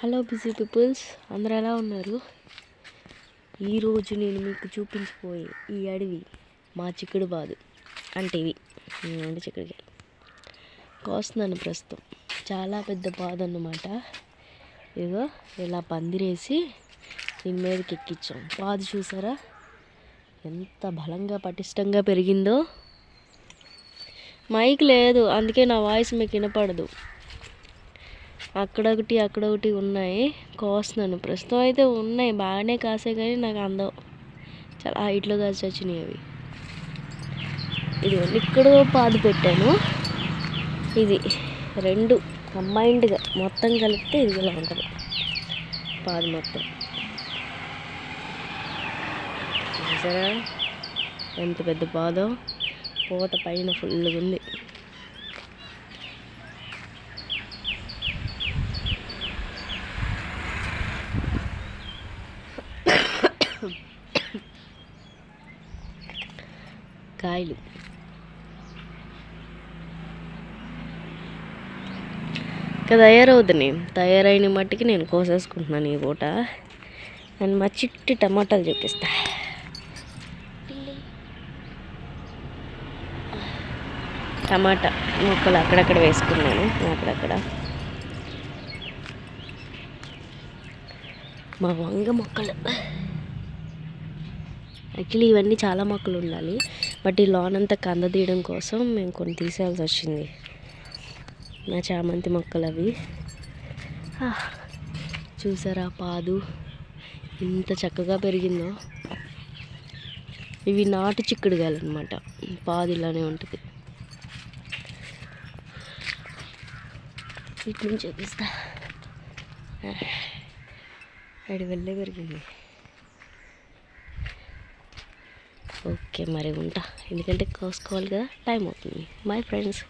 Hello busy peoples అందరు ఎలా ఉన్నారు? ఈరోజు నేను మీకు చూపించిపోయే ఈ అడవి మా చిక్కుడు బాదు అంటే ఇవి. అంటే చిక్కుడుకాయ. కోస్తున్నాను ప్రస్తుతం చాలా పెద్ద బాధ అన్నమాట. ఇగో ఇలా పందిరేసి దీని మీదకి ఎక్కించాం పాదు చూసారా? ఎంత బలంగా పటిష్టంగా పెరిగిందో. మైక్ లేదు అందుకే నా వాయిస్ మీకు వినపడదు. అక్కడొకటి అక్కడొకటి ఉన్నాయి. కోస్తున్నాను. ప్రస్తుతం అయితే ఉన్నాయి. బాగానే కాసే కానీ నాకు అందవు. చాలా హైట్లో కాసి వచ్చినాయి అవి. ఇది ఇక్కడ పాదు పెట్టాను. ఇది రెండు కంబైన్డ్గా మొత్తం కలిపితే ఇది ఇలా ఉంటుంది. పాదు మొత్తం. చూసారా? ఎంత పెద్ద పాదో? పూత పైన ఫుల్గా ఉంది కాయలు. ఇంకా తయారవుతున్నాయి తయారైన మట్టికి నేను కోసేసుకుంటున్నాను ఈ పూట. నేను మా చిట్టి టమాటాలు చూపిస్తా. టమాటా ముక్కలు అక్కడక్కడ వేసుకున్నాను అక్కడక్కడ. మా వంగ మొక్కలు. యాక్చువల్లీ ఇవన్నీ చాలా మొక్కలు ఉండాలి బట్ ఈ లాన్ అంతా కంద తీయడం కోసం మేము కొన్ని తీసేయాల్సి వచ్చింది. నా చామంతి మొక్కలు అవి చూసారా పాదు? ఎంత చక్కగా పెరిగిందో? ఇవి నాటు చిక్కుడుగాయలు అనమాట పాదు ఇలానే ఉంటుంది. వీటి నుంచి చూపిస్తా అడి వెళ్ళే పెరిగింది. ఓకే మరి ఉంటా. ఎందుకంటే కోసుకోవాలి కదా టైం అవుతుంది. Bye friends